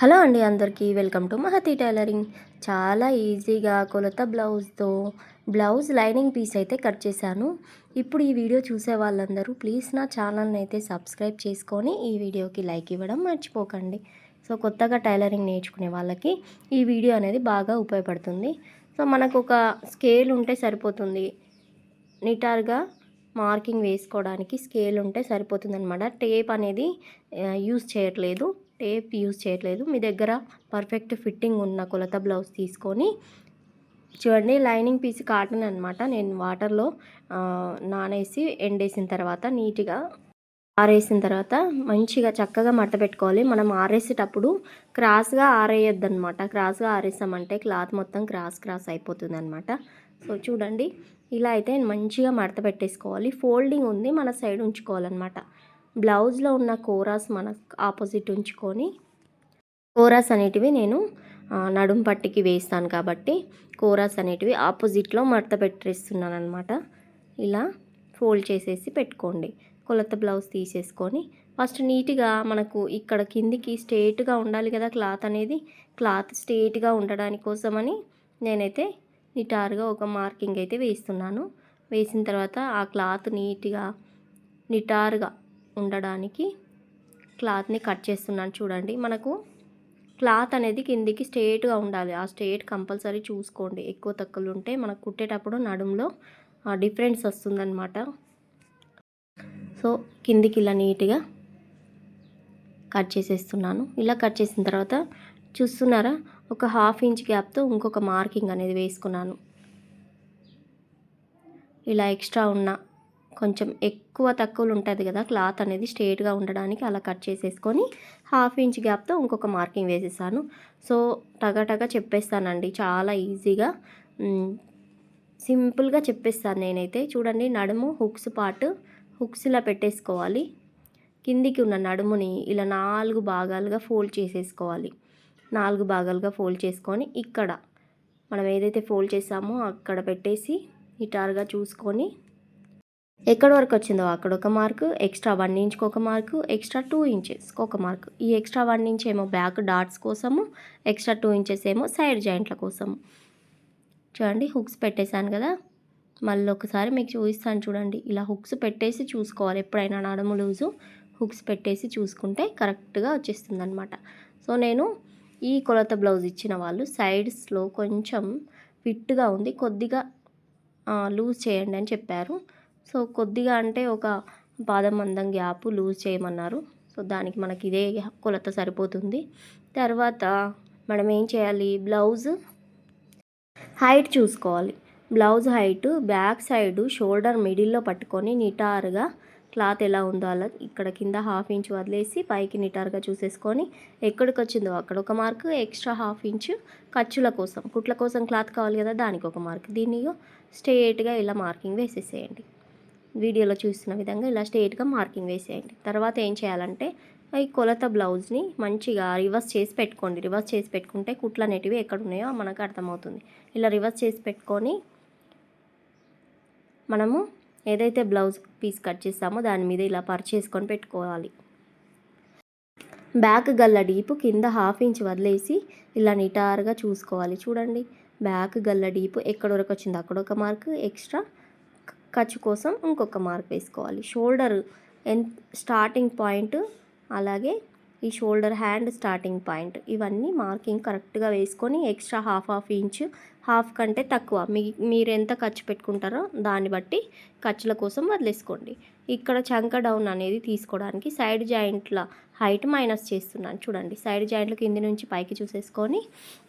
Hello అండి అందరికీ welcome to Mahathi tailoring. చాలా ఈజీగా కొలత బ్లౌజ్తో బ్లౌజ్ లైనింగ్ పీస్ అయితే కట్ చేశాను. ఇప్పుడు ఈ వీడియో చూసే వాళ్ళందరూ ప్లీజ్ నా ఛానల్ని అయితే సబ్స్క్రైబ్ చేసుకొని ఈ వీడియోకి లైక్ ఇవ్వడం మర్చిపోకండి. సో కొత్తగా టైలరింగ్ నేర్చుకునే వాళ్ళకి ఈ వీడియో అనేది బాగా ఉపయోగపడుతుంది. సో మనకు ఒక స్కేల్ ఉంటే సరిపోతుంది. నిటార్గా మార్కింగ్ వేసుకోవడానికి స్కేల్ ఉంటే సరిపోతుంది అనమాట టేప్ అనేది యూస్ చేయట్లేదు. టేప్ యూజ్ చేయట్లేదు. మీ దగ్గర పర్ఫెక్ట్ ఫిట్టింగ్ ఉన్న కొలత బ్లౌజ్ తీసుకొని చూడండి లైనింగ్ పీస్ కాటన్ అనమాట నేను వాటర్లో నానేసి ఎండేసిన తర్వాత నీట్గా ఆరేసిన తర్వాత మంచిగా చక్కగా మడత పెట్టుకోవాలి. మనం ఆరేసేటప్పుడు క్రాస్గా ఆరేయద్దు అనమాట క్రాస్గా ఆరేసామంటే క్లాత్ మొత్తం క్రాస్ క్రాస్ అయిపోతుంది అనమాట సో చూడండి ఇలా అయితే మంచిగా మడత పెట్టేసుకోవాలి. ఫోల్డింగ్ ఉంది మన సైడ్ ఉంచుకోవాలన్నమాట. బ్లౌజ్లో ఉన్న కోరాస్ మన ఆపోజిట్ ఉంచుకొని కోరాస్ అనేటివి నేను నడుం పట్టికి వేస్తాను కాబట్టి కోరాస్ అనేటివి ఆపోజిట్లో మడత పెట్టేస్తున్నాను అనమాట ఇలా ఫోల్డ్ చేసేసి పెట్టుకోండి. కొలత బ్లౌజ్ తీసేసుకొని ఫస్ట్ నీట్గా మనకు ఇక్కడ కిందికి స్ట్రేట్గా ఉండాలి కదా క్లాత్ అనేది క్లాత్ స్ట్రేట్గా ఉండడానికి కోసమని నేనైతే నిటారుగా ఒక మార్కింగ్ అయితే వేస్తున్నాను. వేసిన తర్వాత ఆ క్లాత్ నీట్గా నిటారుగా ఉండడానికి క్లాత్ని కట్ చేస్తున్నాను చూడండి. మనకు క్లాత్ అనేది కిందికి స్ట్రేట్గా ఉండాలి. ఆ స్ట్రేట్ కంపల్సరీ చూసుకోండి. ఎక్కువ తక్కువలు ఉంటే మనకు కుట్టేటప్పుడు నడుములో డిఫరెన్స్ వస్తుందన్నమాట. సో కిందికి ఇలా నీట్గా కట్ చేసేస్తున్నాను. ఇలా కట్ చేసిన తర్వాత చూస్తున్నారా? ఒక హాఫ్ ఇంచ్ గ్యాప్తో ఇంకొక మార్కింగ్ అనేది వేసుకున్నాను. ఇలా ఎక్స్ట్రా ఉన్న కొంచెం ఎక్కువ తక్కువలు ఉంటుంది కదా క్లాత్ అనేది స్ట్రేట్గా ఉండడానికి అలా కట్ చేసేసుకొని హాఫ్ ఇంచ్ గ్యాప్తో ఇంకొక మార్కింగ్ వేసేసాను. సో టగటగా చెప్పేస్తానండి చాలా ఈజీగా. సింపుల్గా చెప్పేస్తాను నేనైతే. చూడండి నడుము హుక్స్ పార్ట్ హుక్స్ ఇలా పెట్టేసుకోవాలి. కిందికి ఉన్న నడుముని ఇలా నాలుగు భాగాలుగా ఫోల్డ్ చేసేసుకోవాలి. నాలుగు భాగాలుగా ఫోల్డ్ చేసుకొని ఇక్కడ మనం ఏదైతే ఫోల్డ్ చేసామో అక్కడ పెట్టేసి ఇటారుగా చూసుకొని ఎక్కడి వరకు వచ్చిందో అక్కడ ఒక మార్కు ఎక్స్ట్రా వన్ ఇంచ్కి ఒక మార్కు ఎక్స్ట్రా టూ ఇంచెస్కి ఒక మార్కు. ఈ ఎక్స్ట్రా వన్ ఇంచ్ ఏమో బ్యాక్ డాట్స్ కోసము ఎక్స్ట్రా టూ ఇంచెస్ ఏమో సైడ్ జాయింట్ల కోసము. చూడండి హుక్స్ పెట్టేశాను కదా. మళ్ళీ ఒకసారి మీకు చూపిస్తాను చూడండి. ఇలా హుక్స్ పెట్టేసి చూసుకోవాలి. ఎప్పుడైనా నడుము లూజు హుక్స్ పెట్టేసి చూసుకుంటే కరెక్ట్గా వచ్చేస్తుంది అనమాట సో నేను ఈ కొలత బ్లౌజ్ ఇచ్చిన వాళ్ళు సైడ్స్లో కొంచెం ఫిట్గా ఉంది. కొద్దిగా లూజ్ చేయండి అని చెప్పారు. సో కొద్దిగా అంటే ఒక పాదం మందం గ్యాప్ లూజ్ చేయమన్నారు. సో దానికి మనకి ఇదే కొలత సరిపోతుంది. తర్వాత మనం ఏం చేయాలి? బ్లౌజ్ హైట్ చూసుకోవాలి. Blouse height back side shoulder మిడిల్లో పట్టుకొని నిటారుగా క్లాత్ ఎలా ఉందో అలా ఇక్కడ కింద హాఫ్ ఇంచ్ వదిలేసి పైకి నిటారుగా చూసేసుకొని ఎక్కడికి వచ్చిందో అక్కడ ఒక మార్క్ ఎక్స్ట్రా హాఫ్ ఇంచ్ ఖర్చుల కోసం. కుట్ల కోసం క్లాత్ కావాలి కదా దానికి ఒక మార్క్. దీన్ని స్ట్రేట్గా ఇలా మార్కింగ్ వేసేసేయండి. వీడియోలో చూసిన విధంగా ఇలా స్ట్రేట్గా మార్కింగ్ వేసేయండి. తర్వాత ఏం చేయాలంటే ఈ కొలత బ్లౌజ్ని మంచిగా రివర్స్ చేసి పెట్టుకోండి. రివర్స్ చేసి పెట్టుకుంటే కుట్లు అనేటివి ఎక్కడ ఉన్నాయో మనకు అర్థమవుతుంది. ఇలా రివర్స్ చేసి పెట్టుకొని మనము ఏదైతే బ్లౌజ్ పీస్ కట్ చేస్తామో దాని మీద ఇలా పర్చేసుకొని పెట్టుకోవాలి. బ్యాక్ గల్ల డీపు కింద హాఫ్ ఇంచ్ వదిలేసి ఇలా నిటారుగా చూసుకోవాలి. చూడండి బ్యాక్ గల్ల డీపు ఎక్కడ వరకు వచ్చింది? అక్కడ ఒక మార్క్ ఎక్స్ట్రా ఖర్చు కోసం ఇంకొక మార్క్ వేసుకోవాలి. షోల్డర్ ఎన్ స్టార్టింగ్ పాయింట్ అలాగే ఈ షోల్డర్ హ్యాండ్ స్టార్టింగ్ పాయింట్ ఇవన్నీ మార్కింగ్ కరెక్ట్గా వేసుకొని extra half half inch half కంటే తక్కువ మీ మీరు ఎంత ఖర్చు పెట్టుకుంటారో దాన్ని బట్టి ఖర్చుల కోసం వదిలేసుకోండి. ఇక్కడ చంక డౌన్ అనేది తీసుకోవడానికి సైడ్ జాయింట్ల హైట్ మైనస్ చేస్తున్నాను. చూడండి సైడ్ జాయింట్లు కింది నుంచి పైకి చూసేసుకొని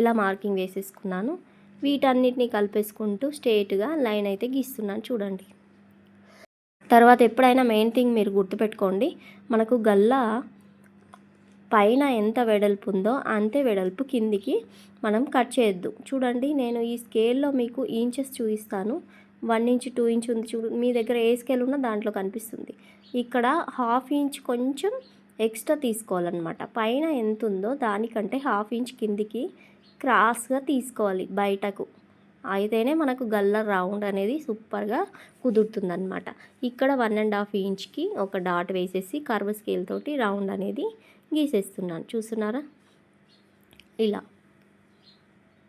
ఇలా మార్కింగ్ వేసేసుకున్నాను. వీటన్నిటిని కలిపేసుకుంటూ స్ట్రేట్గా లైన్ అయితే గీస్తున్నాను చూడండి. తర్వాత ఎప్పుడైనా మెయిన్ థింగ్ మీరు గుర్తుపెట్టుకోండి మనకు గల్లా పైన ఎంత వెడల్పు ఉందో అంతే వెడల్పు కిందికి మనం కట్ చేయొద్దు. చూడండి నేను ఈ స్కేల్లో మీకు ఇంచెస్ చూపిస్తాను. వన్ ఇంచ్ టూ ఇంచ్ ఉంది చూ మీ దగ్గర ఏ స్కేల్ ఉన్నా దాంట్లో కనిపిస్తుంది. ఇక్కడ హాఫ్ ఇంచ్ కొంచెం ఎక్స్ట్రా తీసుకోవాలన్నమాట. పైన ఎంత ఉందో దానికంటే హాఫ్ ఇంచ్ కిందికి క్రాస్గా తీసుకోవాలి బయటకు. అయితేనే మనకు గల్ల రౌండ్ అనేది సూపర్గా కుదురుతుందనమాట ఇక్కడ వన్ అండ్ హాఫ్ ఇంచ్కి ఒక డాట్ వేసేసి కర్వ్ స్కేల్ తోటి రౌండ్ అనేది గీసేస్తున్నాను. చూస్తున్నారా? ఇలా.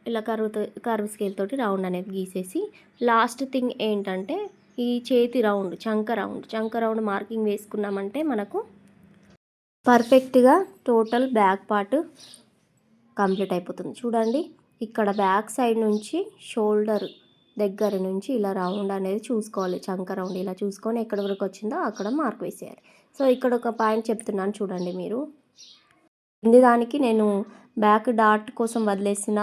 ఇలా కర్వ్తో కర్వ్ స్కేల్ తోటి రౌండ్ అనేది గీసేసి లాస్ట్ థింగ్ ఏంటంటే ఈ చేతి రౌండ్ చంక రౌండ్. చంక రౌండ్ మార్కింగ్ వేసుకున్నామంటే మనకు పర్ఫెక్ట్గా టోటల్ బ్యాక్ పార్ట్ కంప్లీట్ అయిపోతుంది. చూడండి ఇక్కడ బ్యాక్ సైడ్ నుంచి షోల్డర్ దగ్గర నుంచి ఇలా రౌండ్ అనేది చూసుకోవాలి. చంక రౌండ్ ఇలా చూసుకొని ఎక్కడ వరకు వచ్చిందో అక్కడ మార్క్ వేసేయాలి. సో ఇక్కడ ఒక పాయింట్ చెప్తున్నాను చూడండి మీరు. కింది దానికి నేను బ్యాక్ డాట్ కోసం వదిలేసిన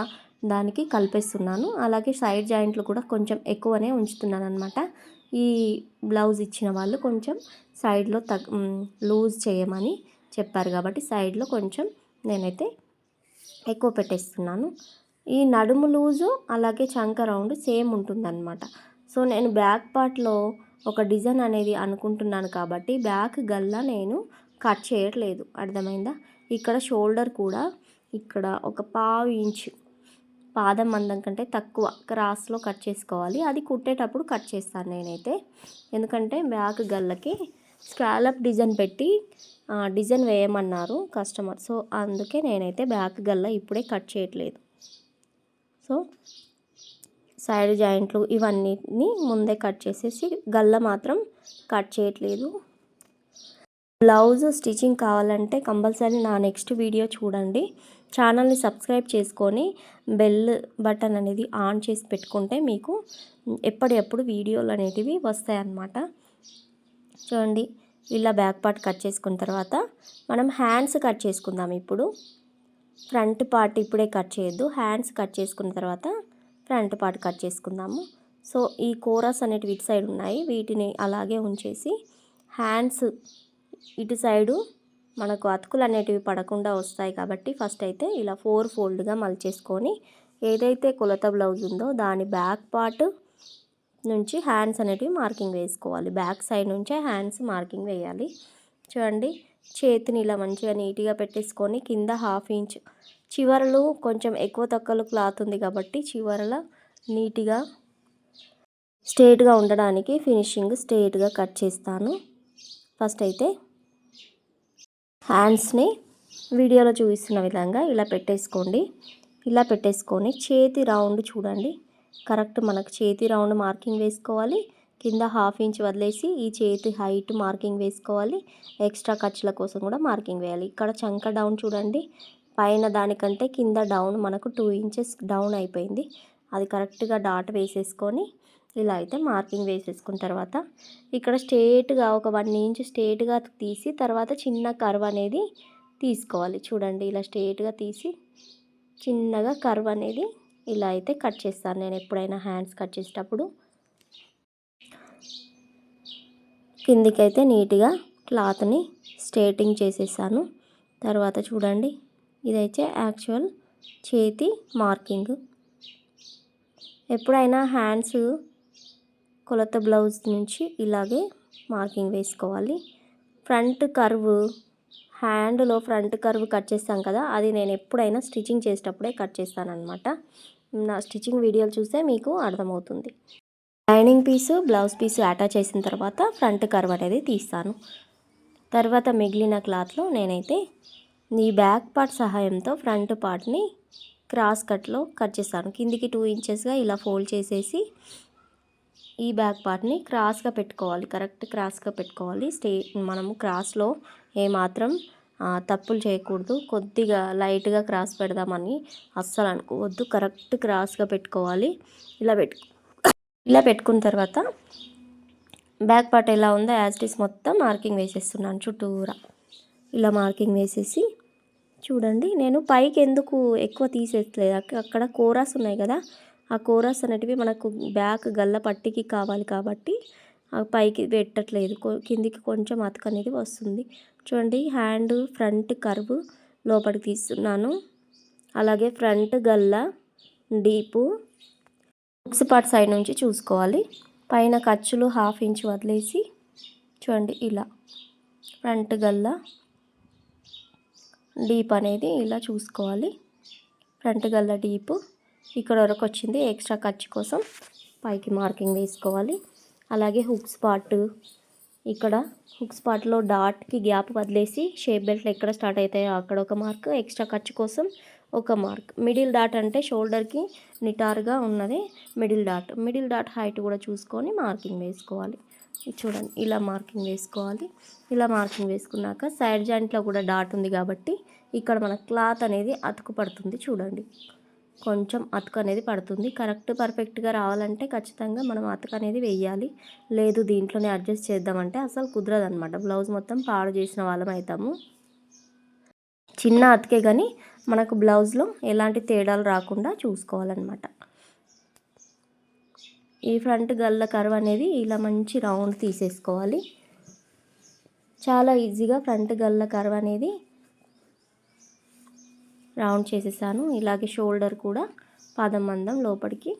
దానికి కలిపేస్తున్నాను. అలాగే సైడ్ జాయింట్లు కూడా కొంచెం ఎక్కువనే ఉంచుతున్నాను అనమాట ఈ బ్లౌజ్ ఇచ్చిన వాళ్ళు కొంచెం సైడ్లో తగ్ లూజ్ చేయమని చెప్పారు కాబట్టి సైడ్లో కొంచెం నేనైతే ఎక్కువ పెట్టేస్తున్నాను. ఈ నడుము లూజు అలాగే చంక రౌండ్ సేమ్ ఉంటుందన్నమాట. సో నేను బ్యాక్ పార్ట్లో ఒక డిజైన్ అనేది అనుకుంటున్నాను కాబట్టి బ్యాక్ గల్లా నేను కట్ చేయట్లేదు. అర్థమైందా? ఇక్కడ షోల్డర్ కూడా ఇక్కడ ఒక పావు ఇంచు పాదం మందం కంటే తక్కువ క్రాస్లో కట్ చేసుకోవాలి. అది కుట్టేటప్పుడు కట్ చేస్తాను నేనైతే. ఎందుకంటే బ్యాక్ గల్లకి స్కాలప్ డిజైన్ పెట్టి డిజైన్ వేయమన్నారు కస్టమర్. సో అందుకే నేనైతే బ్యాక్ గల్ల ఇప్పుడే కట్ చేయట్లేదు. సో సైడ్ జాయింట్లు ఇవన్నీ ముందే కట్ చేసేసి గల్ల మాత్రం కట్ చేయట్లేదు. బ్లౌజ్ స్టిచ్చింగ్ కావాలంటే కంపల్సరీ నా నెక్స్ట్ వీడియో చూడండి. ఛానల్ని సబ్స్క్రైబ్ చేసుకొని బెల్ బటన్ అనేది ఆన్ చేసి పెట్టుకుంటే మీకు ఎప్పటికప్పుడు వీడియోలు అనేటివి వస్తాయన్నమాట. చూడండి ఇలా బ్యాక్ పార్ట్ కట్ చేసుకున్న తర్వాత మనం హ్యాండ్స్ కట్ చేసుకుందాం ఇప్పుడు. ఫ్రంట్ పార్ట్ ఇప్పుడే కట్ చేయొద్దు హ్యాండ్స్ కట్ చేసుకున్న తర్వాత ఫ్రంట్ పార్ట్ కట్ చేసుకుందాము. సో ఈ కోరస్ అనేటివి ఇటు సైడ్ ఉన్నాయి వీటిని అలాగే ఉంచేసి హ్యాండ్స్ ఇటు సైడు మనకు అతుకులు అనేటివి పడకుండా వస్తాయి కాబట్టి ఫస్ట్ అయితే ఇలా ఫోర్ ఫోల్డ్గా మలిచేసుకొని ఏదైతే కొలత బ్లౌజ్ ఉందో దాని బ్యాక్ పార్ట్ నుంచి హ్యాండ్స్ అనేటివి మార్కింగ్ వేసుకోవాలి. బ్యాక్ సైడ్ నుంచే హ్యాండ్స్ మార్కింగ్ వేయాలి. చూడండి చేతిని ఇలా మంచిగా నీట్గా పెట్టేసుకొని కింద హాఫ్ ఇంచ్ చివరలు కొంచెం ఎక్కువ తక్కువలు క్లాత్ ఉంది కాబట్టి చివరల నీట్గా స్ట్రేట్గా ఉండడానికి ఫినిషింగ్ స్ట్రేట్గా కట్ చేస్తాను. ఫస్ట్ అయితే హ్యాండ్స్ని వీడియోలో చూపిస్తున్న విధంగా ఇలా పెట్టేసుకోండి. ఇలా పెట్టేసుకొని చేతి రౌండ్ చూడండి. కరెక్ట్ మనకు చేతి రౌండ్ మార్కింగ్ వేసుకోవాలి. కింద హాఫ్ ఇంచ్ వదిలేసి ఈ చేతి హైట్ మార్కింగ్ వేసుకోవాలి. ఎక్స్ట్రా ఖర్చుల కోసం కూడా మార్కింగ్ వేయాలి. ఇక్కడ చంక డౌన్ చూడండి. పైన దానికంటే కింద డౌన్ మనకు టూ ఇంచెస్ డౌన్ అయిపోయింది. అది కరెక్ట్గా డాట్ వేసేసుకొని ఇలా అయితే మార్కింగ్ వేసేసుకున్న తర్వాత ఇక్కడ స్ట్రేట్గా ఒక వన్ ఇంచ్ స్ట్రేట్గా తీసి తర్వాత చిన్న కర్వ్ అనేది తీసుకోవాలి. చూడండి ఇలా స్ట్రేట్గా తీసి చిన్నగా కర్వ్ అనేది ఇలా అయితే కట్ చేస్తాను. నేను ఎప్పుడైనా హ్యాండ్స్ కట్ చేసేటప్పుడు కిందికైతే నీట్గా క్లాత్ని స్ట్రేటింగ్ చేసేసాను. తర్వాత చూడండి ఇదైతే యాక్చువల్ చేతి మార్కింగ్. ఎప్పుడైనా హ్యాండ్స్ కొలత బ్లౌజ్ నుంచి ఇలాగే మార్కింగ్ వేసుకోవాలి. ఫ్రంట్ కర్వ్ హ్యాండ్లో ఫ్రంట్ కర్వ్ కట్ చేస్తాం కదా అది నేను ఎప్పుడైనా స్టిచ్చింగ్ చేసేటప్పుడే కట్ చేస్తానమాట నా స్టిచ్చింగ్ వీడియోలు చూస్తే మీకు అర్థమవుతుంది. Lining piece blouse piece attach చేసిన తర్వాత ఫ్రంట్ కర్వ్ అనేది తీస్తాను. తర్వాత మిగిలిన క్లాత్లో నేనైతే ఈ బ్యాక్ పార్ట్ సహాయంతో ఫ్రంట్ పార్ట్ని క్రాస్ కట్లో కట్ చేస్తాను. కిందికి టూ ఇంచెస్గా ఇలా ఫోల్డ్ చేసేసి ఈ బ్యాక్ పార్ట్ని క్రాస్గా పెట్టుకోవాలి. కరెక్ట్ క్రాస్గా పెట్టుకోవాలి. స్టే మనము క్రాస్లో ఏమాత్రం తప్పులు చేయకూడదు. కొద్దిగా లైట్గా క్రాస్ పెడదామని అస్సలు అనుకోవద్దు. కరెక్ట్ క్రాస్గా పెట్టుకోవాలి. ఇలా పెట్టు. ఇలా పెట్టుకున్న తర్వాత బ్యాక్ పార్ట్ ఎలా ఉందో యాజ్టీస్ మొత్తం మార్కింగ్ వేసేస్తున్నాను చుట్టూరా. ఇలా మార్కింగ్ వేసేసి చూడండి. నేను పైకి ఎందుకు ఎక్కువ తీసేయట్లేదు? అక్కడ కోరాస్ ఉన్నాయి కదా. ఆ కోరస్ అనేటివి మనకు బ్యాక్ గల్ల పట్టికి కావాలి కాబట్టి పైకి పెట్టట్లేదు. కిందికి కొంచెం అతక అనేది వస్తుంది. చూడండి హ్యాండ్ ఫ్రంట్ కర్వ్ లోపలికి తీస్తున్నాను. అలాగే ఫ్రంట్ గల్ల డీపు బుక్స్ పార్ట్ సైడ్ నుంచి చూసుకోవాలి. పైన ఖర్చులు హాఫ్ ఇంచ్ వదిలేసి చూడండి ఇలా ఫ్రంట్ గల్ల డీప్ అనేది ఇలా చూసుకోవాలి. ఫ్రంట్ గల్ల డీపు ఇక్కడ వరకు వచ్చింది. ఎక్స్ట్రా ఖర్చు కోసం పైకి మార్కింగ్ వేసుకోవాలి. అలాగే హుక్స్ పార్ట్ ఇక్కడ హుక్ స్పాట్లో డాట్కి గ్యాప్ వదిలేసి షేప్ బెల్ట్లు ఎక్కడ స్టార్ట్ అవుతాయో అక్కడ ఒక మార్క్ ఎక్స్ట్రా ఖర్చు కోసం ఒక మార్క్. మిడిల్ డాట్ అంటే షోల్డర్కి నిటారుగా ఉన్నది middle dot. Middle dot height కూడా చూసుకొని మార్కింగ్ వేసుకోవాలి. చూడండి ఇలా మార్కింగ్ వేసుకోవాలి. ఇలా మార్కింగ్ వేసుకున్నాక సైడ్ జాయింట్లో కూడా డాట్ ఉంది కాబట్టి ఇక్కడ మన క్లాత్ అనేది అతుకు పడుతుంది చూడండి. కొంచెం అతుకు అనేది పడుతుంది. కరెక్ట్ పర్ఫెక్ట్గా రావాలంటే ఖచ్చితంగా మనం అతుకు అనేది వేయాలి. లేదు దీంట్లోనే అడ్జస్ట్ చేద్దామంటే అసలు కుదరదు అనమాట బ్లౌజ్ మొత్తం పాడు చేసిన వాళ్ళం అవుతాము చిన్న అతికే కానీ మనకు బ్లౌజ్లో ఎలాంటి తేడాలు రాకుండా చూసుకోవాలన్నమాట. ఈ ఫ్రంట్ గల్ల కర్వ్ అనేది ఇలా మంచి రౌండ్ తీసేసుకోవాలి. చాలా ఈజీగా ఫ్రంట్ గల్ల కర్వ్ అనేది రౌండ్ చేసేసాను. ఇలాగే షోల్డర్ కూడా పాదం మందం లోపలికి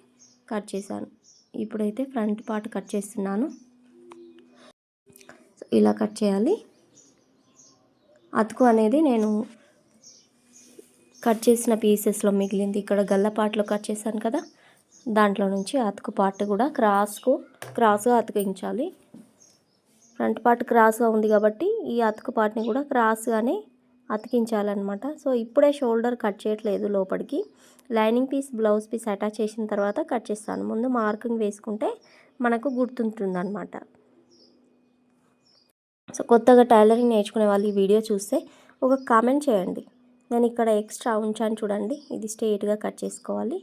కట్ చేశాను. ఇప్పుడైతే ఫ్రంట్ పార్ట్ కట్ చేస్తున్నాను. ఇలా కట్ చేయాలి. అతుకు అనేది నేను కట్ చేసిన పీసెస్లో మిగిలింది. ఇక్కడ గల్లపాట్లో కట్ చేశాను కదా దాంట్లో నుంచి అతుకు పార్ట్ కూడా క్రాస్కు క్రాస్గా అతికించాలి. ఫ్రంట్ పార్ట్ క్రాస్గా ఉంది కాబట్టి ఈ అతుకు పార్ట్ని కూడా క్రాస్గానే అతికించాలన్నమాట. సో ఇప్పుడే షోల్డర్ కట్ చేయట్లేదు లోపలికి lining piece blouse piece attach చేసిన తర్వాత కట్ చేస్తాను. ముందు మార్కింగ్ వేసుకుంటే మనకు గుర్తుంటుందన్నమాట. సో కొత్తగా టైలరింగ్ నేర్చుకునే వాళ్ళు ఈ వీడియో చూస్తే ఒక కామెంట్ చేయండి. నేను ఇక్కడ ఎక్స్ట్రా ఉంచాను చూడండి. ఇది స్ట్రేట్గా కట్ చేసుకోవాలి.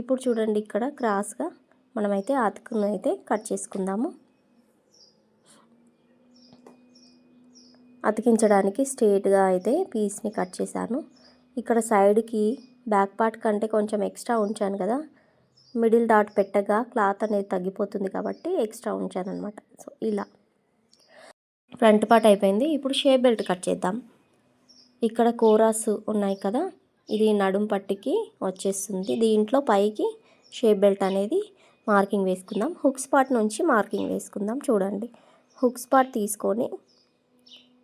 ఇప్పుడు చూడండి ఇక్కడ క్రాస్గా మనమైతే అతుకును అయితే కట్ చేసుకుందాము. అతికించడానికి స్ట్రేట్గా అయితే పీస్ని కట్ చేశాను. ఇక్కడ సైడ్కి బ్యాక్ పార్ట్ కంటే కొంచెం ఎక్స్ట్రా ఉంచాను కదా. మిడిల్ డాట్ పెట్టగా క్లాత్ అనేది తగ్గిపోతుంది కాబట్టి ఎక్స్ట్రా ఉంచాను అనమాట సో ఇలా. ఫ్రంట్ పార్ట్ అయిపోయింది. ఇప్పుడు షేప్ బెల్ట్ కట్ చేద్దాం. ఇక్కడ కోరాస్ ఉన్నాయి కదా. ఇది నడుం పట్టికి వచ్చేస్తుంది. దీంట్లో పైకి షేప్ బెల్ట్ అనేది మార్కింగ్ వేసుకుందాం. హుక్ స్పాట్ నుంచి మార్కింగ్ వేసుకుందాం. చూడండి. హుక్ స్పాట్ తీసుకొని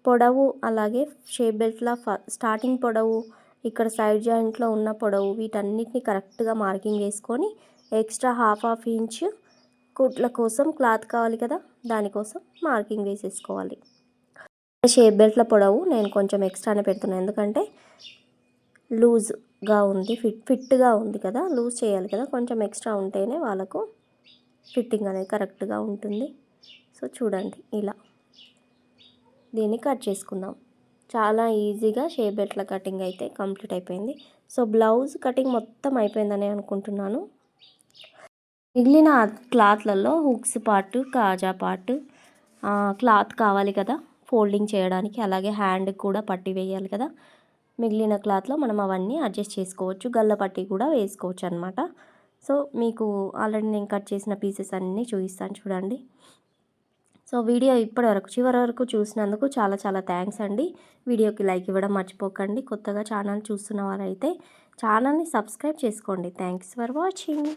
పొడవు అలాగే షేప్ బెల్ట్ల స్టార్టింగ్ పొడవు ఇక్కడ సైడ్ జాయింట్లో ఉన్న పొడవు వీటన్నిటిని కరెక్ట్గా మార్కింగ్ వేసుకొని ఎక్స్ట్రా హాఫ్ హాఫ్ ఇంచ్ కుట్ల కోసం క్లాత్ కావాలి కదా దానికోసం మార్కింగ్ వేసేసుకోవాలి. షేప్ బెల్ట్ల పొడవు నేను కొంచెం ఎక్స్ట్రానే పెడుతున్నాను ఎందుకంటే లూజ్గా ఉంది ఫిట్ ఫిట్గా ఉంది కదా లూజ్ చేయాలి కదా కొంచెం ఎక్స్ట్రా ఉంటేనే వాళ్ళకు ఫిట్టింగ్ అనేది కరెక్ట్గా ఉంటుంది. సో చూడండి ఇలా. దీన్ని కట్ చేసుకుందాం. చాలా ఈజీగా షేప్ ఎట్లా కటింగ్ అయితే కంప్లీట్ అయిపోయింది. సో బ్లౌజ్ కటింగ్ మొత్తం అయిపోయిందని అనుకుంటున్నాను. మిగిలిన క్లాత్లలో హుక్స్ పార్ట్ కాజా పార్ట్ క్లాత్ కావాలి కదా ఫోల్డింగ్ చేయడానికి. అలాగే హ్యాండ్ కూడా పట్టి వేయాలి కదా. మిగిలిన క్లాత్లో మనం అవన్నీ అడ్జస్ట్ చేసుకోవచ్చు. గల్ల పట్టి కూడా వేసుకోవచ్చు అనమాట సో మీకు ఆల్రెడీ నేను కట్ చేసిన పీసెస్ అన్నీ చూపిస్తాను చూడండి. సో వీడియో ఇప్పటి వరకు చివరి వరకు చూసినందుకు చాలా చాలా థ్యాంక్స్ అండి. వీడియోకి లైక్ ఇవ్వడం మర్చిపోకండి. కొత్తగా ఛానల్ చూస్తున్న వారైతే ఛానల్ని సబ్స్క్రైబ్ చేసుకోండి. Thanks for watching.